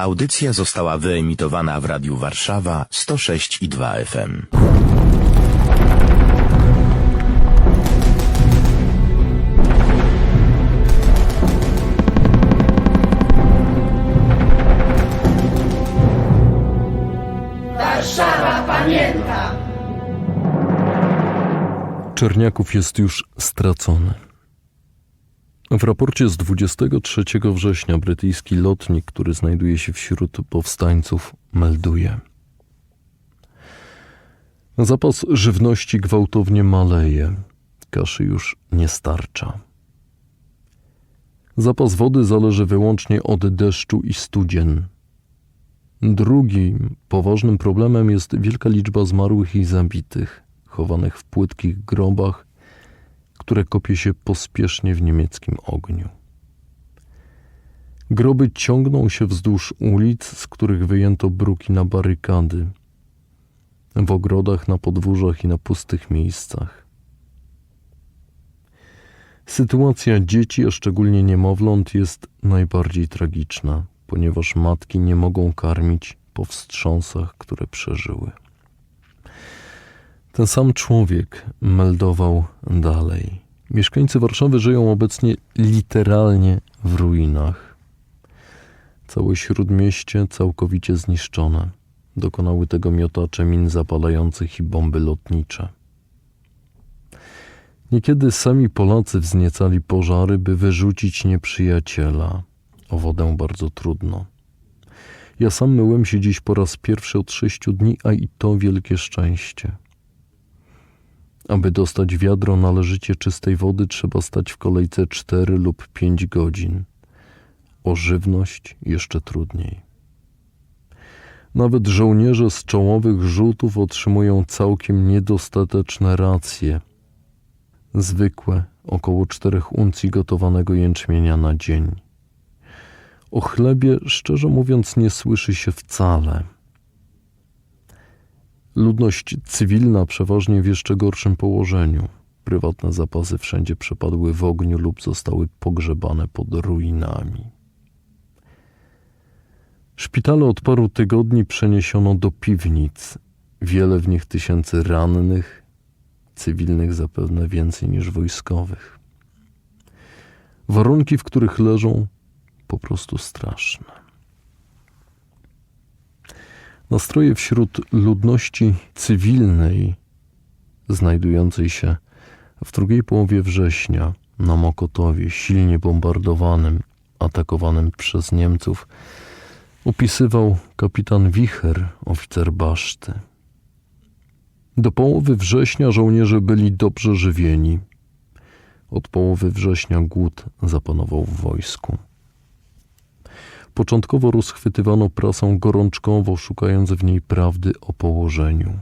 Audycja została wyemitowana w Radiu Warszawa 106 i 2 FM. Czerniaków jest już stracony. W raporcie z 23 września brytyjski lotnik, który znajduje się wśród powstańców, melduje: Zapas żywności gwałtownie maleje, kaszy już nie starcza. Zapas wody zależy wyłącznie od deszczu i studzien. Drugim poważnym problemem jest wielka liczba zmarłych i zabitych, chowanych w płytkich grobach, które kopie się pospiesznie w niemieckim ogniu. Groby ciągną się wzdłuż ulic, z których wyjęto bruki na barykady, w ogrodach, na podwórzach i na pustych miejscach. Sytuacja dzieci, a szczególnie niemowląt, jest najbardziej tragiczna, ponieważ matki nie mogą karmić po wstrząsach, które przeżyły. Ten sam człowiek meldował dalej. Mieszkańcy Warszawy żyją obecnie literalnie w ruinach. Całe śródmieście całkowicie zniszczone. Dokonały tego miotacze min zapalających i bomby lotnicze. Niekiedy sami Polacy wzniecali pożary, by wyrzucić nieprzyjaciela. O wodę bardzo trudno. Ja sam myłem się dziś po raz pierwszy od sześciu dni, a i to wielkie szczęście. Aby dostać wiadro należycie czystej wody, trzeba stać w kolejce 4 lub 5 godzin. O żywność jeszcze trudniej. Nawet żołnierze z czołowych rzutów otrzymują całkiem niedostateczne racje. Zwykłe, około 4 uncji gotowanego jęczmienia na dzień. O chlebie, szczerze mówiąc, nie słyszy się wcale. Ludność cywilna przeważnie w jeszcze gorszym położeniu. Prywatne zapasy wszędzie przepadły w ogniu lub zostały pogrzebane pod ruinami. Szpitale od paru tygodni przeniesiono do piwnic. Wiele w nich tysięcy rannych, cywilnych zapewne więcej niż wojskowych. Warunki, w których leżą, po prostu straszne. Nastroje wśród ludności cywilnej, znajdującej się w drugiej połowie września na Mokotowie, silnie bombardowanym, atakowanym przez Niemców, opisywał kapitan Wicher, oficer baszty. Do połowy września żołnierze byli dobrze żywieni. Od połowy września głód zapanował w wojsku. Początkowo rozchwytywano prasę gorączkowo, szukając w niej prawdy o położeniu.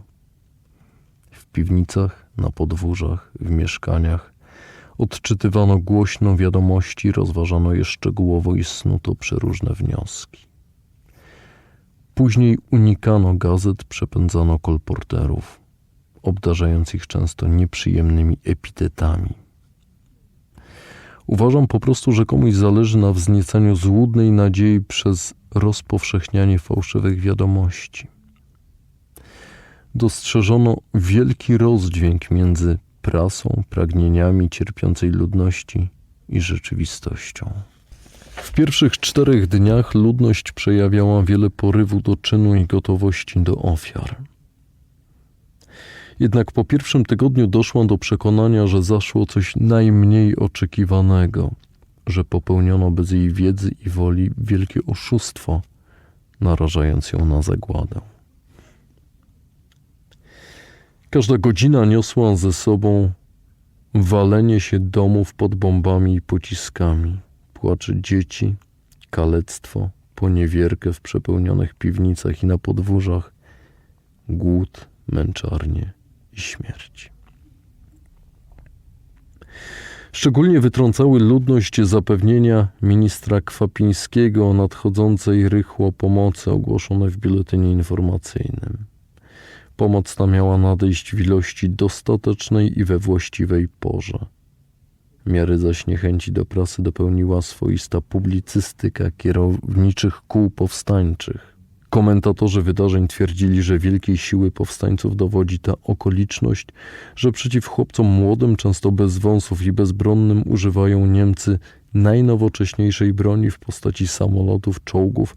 W piwnicach, na podwórzach, w mieszkaniach odczytywano głośno wiadomości, rozważano je szczegółowo i snuto przeróżne wnioski. Później unikano gazet, przepędzano kolporterów, obdarzając ich często nieprzyjemnymi epitetami. Uważam po prostu, że komuś zależy na wzniecaniu złudnej nadziei przez rozpowszechnianie fałszywych wiadomości. Dostrzeżono wielki rozdźwięk między prasą, pragnieniami cierpiącej ludności i rzeczywistością. W pierwszych czterech dniach ludność przejawiała wiele porywu do czynu i gotowości do ofiar. Jednak po pierwszym tygodniu doszłam do przekonania, że zaszło coś najmniej oczekiwanego, że popełniono bez jej wiedzy i woli wielkie oszustwo, narażając ją na zagładę. Każda godzina niosła ze sobą walenie się domów pod bombami i pociskami, płacze dzieci, kalectwo, poniewierkę w przepełnionych piwnicach i na podwórzach, głód, męczarnie i. Szczególnie wytrącały ludność zapewnienia ministra Kwapińskiego o nadchodzącej rychło pomocy ogłoszone w biuletynie informacyjnym. Pomoc ta miała nadejść w ilości dostatecznej i we właściwej porze. Miary zaś niechęci do prasy dopełniła swoista publicystyka kierowniczych kół powstańczych. Komentatorzy wydarzeń twierdzili, że wielkiej siły powstańców dowodzi ta okoliczność, że przeciw chłopcom młodym, często bez wąsów i bezbronnym używają Niemcy najnowocześniejszej broni w postaci samolotów, czołgów,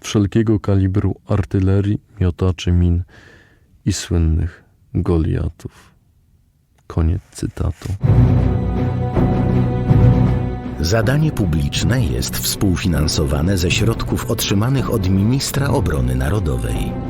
wszelkiego kalibru artylerii, miotaczy min i słynnych Goliatów. Koniec cytatu. Zadanie publiczne jest współfinansowane ze środków otrzymanych od Ministra Obrony Narodowej.